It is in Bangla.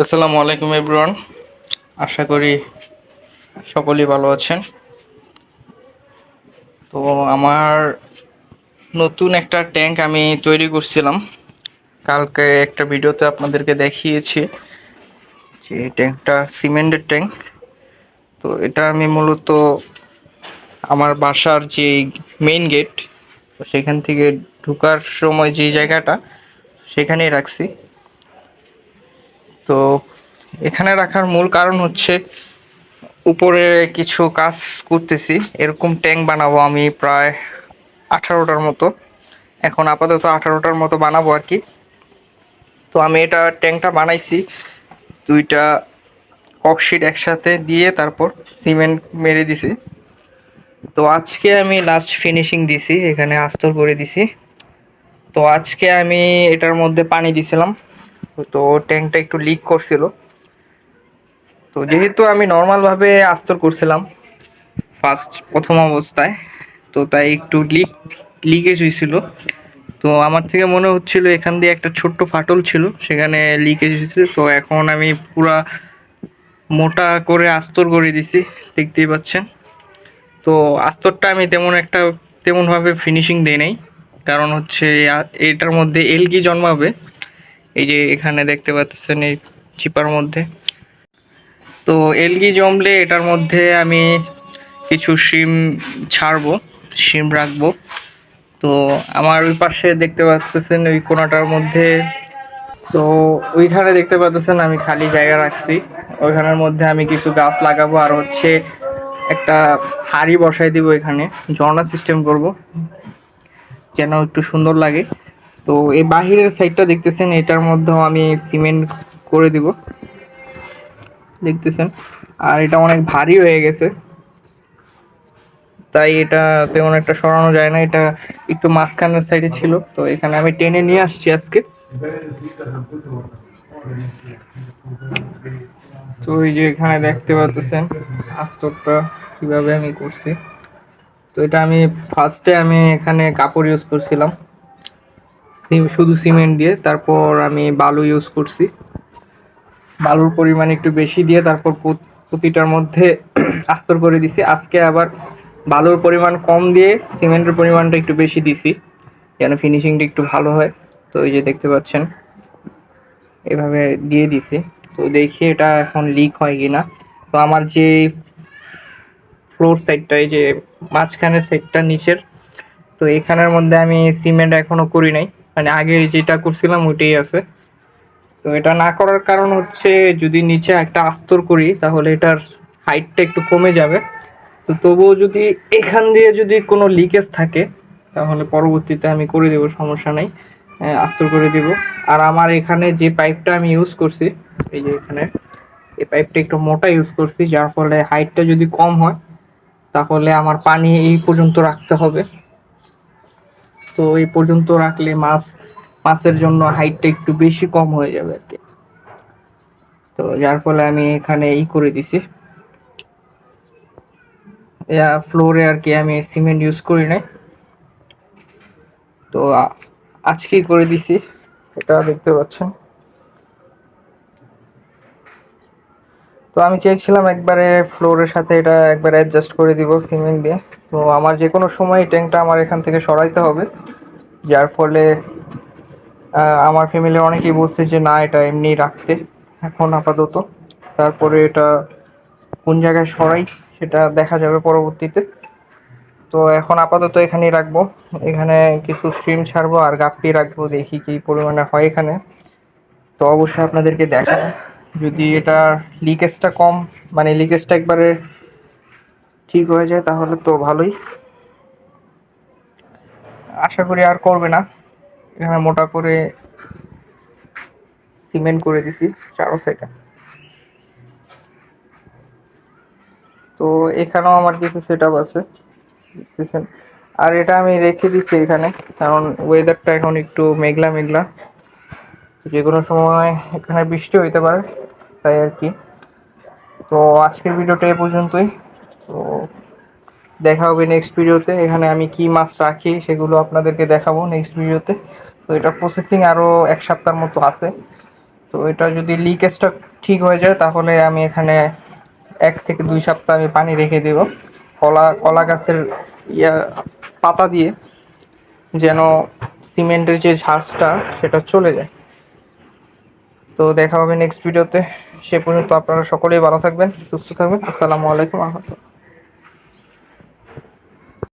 আসসালামু আলাইকুম এভরিওয়ান আশা করি সকলেই ভালো আছেন। তো আমার নতুন একটা ট্যাঙ্ক আমি তৈরি করছিলাম। কালকে একটা ভিডিওতে আপনাদেরকে দেখিয়েছি যে ট্যাঙ্কটা সিমেন্টের ট্যাঙ্ক তো এটা আমি মূলত আমার বাসার যে মেইন গেট তো সেখান থেকে ঢুকার সময় যে জায়গাটা, সেখানেই রাখছি। তো এখানে রাখার মূল কারণ হচ্ছে উপরে কিছু কাজ করতেছি। এরকম ট্যাঙ্ক বানাবো আমি প্রায় আঠারোটার মতো। এখন আপাতত আঠারোটার মতো বানাবো আর কি। তো আমি এটা ট্যাঙ্কটা বানাইছি, দুইটা ককশিট একসাথে দিয়ে তারপর সিমেন্ট মেরে দিছি। তো আজকে আমি লাস্ট ফিনিশিং দিছি, এখানে আস্তর করে দিছি। তো আজকে আমি এটার মধ্যে পানি দিছিলাম। তো ট্যাঙ্কটা একটু লিক করছিল। তো যেহেতু আমি নর্মালভাবে আস্তর করছিলাম ফার্স্ট প্রথম অবস্থায়, তো তাই একটু লিক লিকেজ হয়েছিল। তো আমার থেকে মনে হচ্ছিল এখান দিয়ে একটা ছোট্ট ফাটল ছিল, সেখানে লিকেজ হয়েছিল তো এখন আমি পুরা মোটা করে আস্তর করে দিছি, দেখতেই পাচ্ছেন। তো আস্তরটা আমি তেমন একটা, তেমনভাবে ফিনিশিং দিই নাই। কারণ হচ্ছে এটার মধ্যে এলগি জন্মাবে। এই যে এখানে দেখতে পাচ্ছেন এই চিপার মধ্যে। তো এলগি জমলে এটার মধ্যে আমি কিছু শিম ছাড়বো, শিম রাখব। তো আমার ওই পাশে দেখতে পাচ্ছেন ওই কোনাটার মধ্যে। তো ওইখানে দেখতে পাচ্ছেন আমি খালি জায়গা রাখছি। ওইখানের মধ্যে আমি কিছু গাছ লাগাবো আর হচ্ছে একটা হাড়ি বসাই দিব এখানে। ঝর্ণা সিস্টেম করব, যেন একটু সুন্দর লাগে। তো এই বাহিরের সাইডটা দেখতেছেন, এটার মধ্যেও আমি সিমেন্ট করে দিব। দেখতেছেন? আর এটা অনেক ভারী হয়ে গেছে। তাই এটা তেমন একটা সরানো যায় না, এটা একটু মাঝখানের সাইডে ছিল। তো এখানে আমি টেনে নিয়ে আসছি আজকে। তো এই যে এখানে দেখতে পাচ্ছেন, আস্তরটা কীভাবে আমি করছি। তো এটা আমি ফার্স্টে আমি এখানে কাপড় ইউজ করছিলাম। শুধু সিমেন্ট দিয়ে। তারপর আমি বালু ইউজ করছি। বালুর পরিমাণ একটু বেশি দিয়ে তারপর প্রত- প্রতিটার মধ্যে আস্তর করে দিছি। আজকে আবার বালুর পরিমাণ কম দিয়ে সিমেন্টের পরিমাণটা একটু বেশি দিছি, যেন ফিনিশিংটা একটু ভালো হয়। তো এই যে দেখতে পাচ্ছেন, এভাবে দিয়ে দিছি। তো দেখি এটা এখন লিক হয় কিনা। তো আমার যে ফ্লোর সাইডটা এই যে মাঝখানের সাইডটা নিচের, তো এখানের মধ্যে আমি সিমেন্ট এখনও করি নাই। মানে আগে যেটা করছিলাম ওইটাই আছে। তো এটা না করার কারণ হচ্ছে যদি নিচে একটা আস্তর করি, তাহলে এটার হাইটটা একটু কমে যাবে। তো তবুও যদি এখান দিয়ে যদি কোনো লিকেজ থাকে, তাহলে পরবর্তীতে আমি করে দেবো, সমস্যা নাই। আস্তর করে দেব। আর আমার এখানে যে পাইপটা আমি ইউজ করছি, এই যে এখানে, এই পাইপটা একটু মোটা ইউজ করছি, যার ফলে হাইটটা যদি কম হয়, তাহলে আমার পানি এই পর্যন্ত রাখতে হবে। তো এই পর্যন্ত রাখলে মাছ, মাছের জন্য হাইটটা একটু বেশি কম হয়ে যাবে আর কি। তো যার ফলে আমি এখানে ই করে দিছি। ফ্লোরে আর কি আমি সিমেন্ট ইউজ করি নাই। তো আজকেই করে দিছি। এটা দেখতে পাচ্ছেন। তো আমি চেয়েছিলাম একবারে ফ্লোরের সাথে এটা একবার অ্যাডজাস্ট করে দিব সিমেন্ট দিয়ে। তো আমার যে কোনো সময় এই ট্যাঙ্কটা আমার এখান থেকে সরাইতে হবে। যার ফলে আমার ফ্যামিলির অনেকেই বলছে যে, না, এটা এমনি রাখতে। এখন আপাতত। তারপরে এটা কোন জায়গায় সরাই, সেটা দেখা যাবে পরবর্তীতে। তো এখন আপাতত এখানেই রাখব। এখানে কিছু স্ট্রিম ছাড়বো আর গাপ্পি রাখব, দেখি কি পরিমাণে হয় এখানে। তো অবশ্যই আপনাদেরকে দেখাবো। যদি এটা লিকেজটা কম মানে লিকেজটা একবারে ঠিক হয়ে যায়, তাহলে তো ভালোই। আশা করি আর করবে না। এখানে মোটা করে সিমেন্ট করে দিছি, চারো সাইডে তো এখানেও আমার কিছু সেট আছে, দেখতেছেন। আর এটা আমি রেখে দিছি এখানে, কারণ ওয়েদারটা এখন একটু মেঘলা মেঘলা যে কোনো সময় এখানে বৃষ্টি হইতে পারে। তাই আর কি। তো আজকের ভিডিওটা এ পর্যন্তই। তো দেখা হবে নেক্সট ভিডিওতে। এখানে আমি কি মাছ রাখি সেগুলো আপনাদেরকে দেখাবো নেক্সট ভিডিওতে। তো এটা প্রসেসিং আরও এক সপ্তাহের মতো আছে। তো এটা যদি লিকেজটা ঠিক হয়ে যায়, তাহলে আমি এখানে এক থেকে দুই সপ্তাহ আমি পানি রেখে দেব। কলা কলা গাছের ইয়া, পাতা দিয়ে যেন সিমেন্টের যে ঝাঁজটা, সেটা চলে যায়। তো দেখা হবে নেক্সট ভিডিওতে সে পর্যন্ত আপনারা সকলেই ভালো থাকবেন, সুস্থ থাকবেন। আসসালামু আলাইকুম রহমতুল্লাহ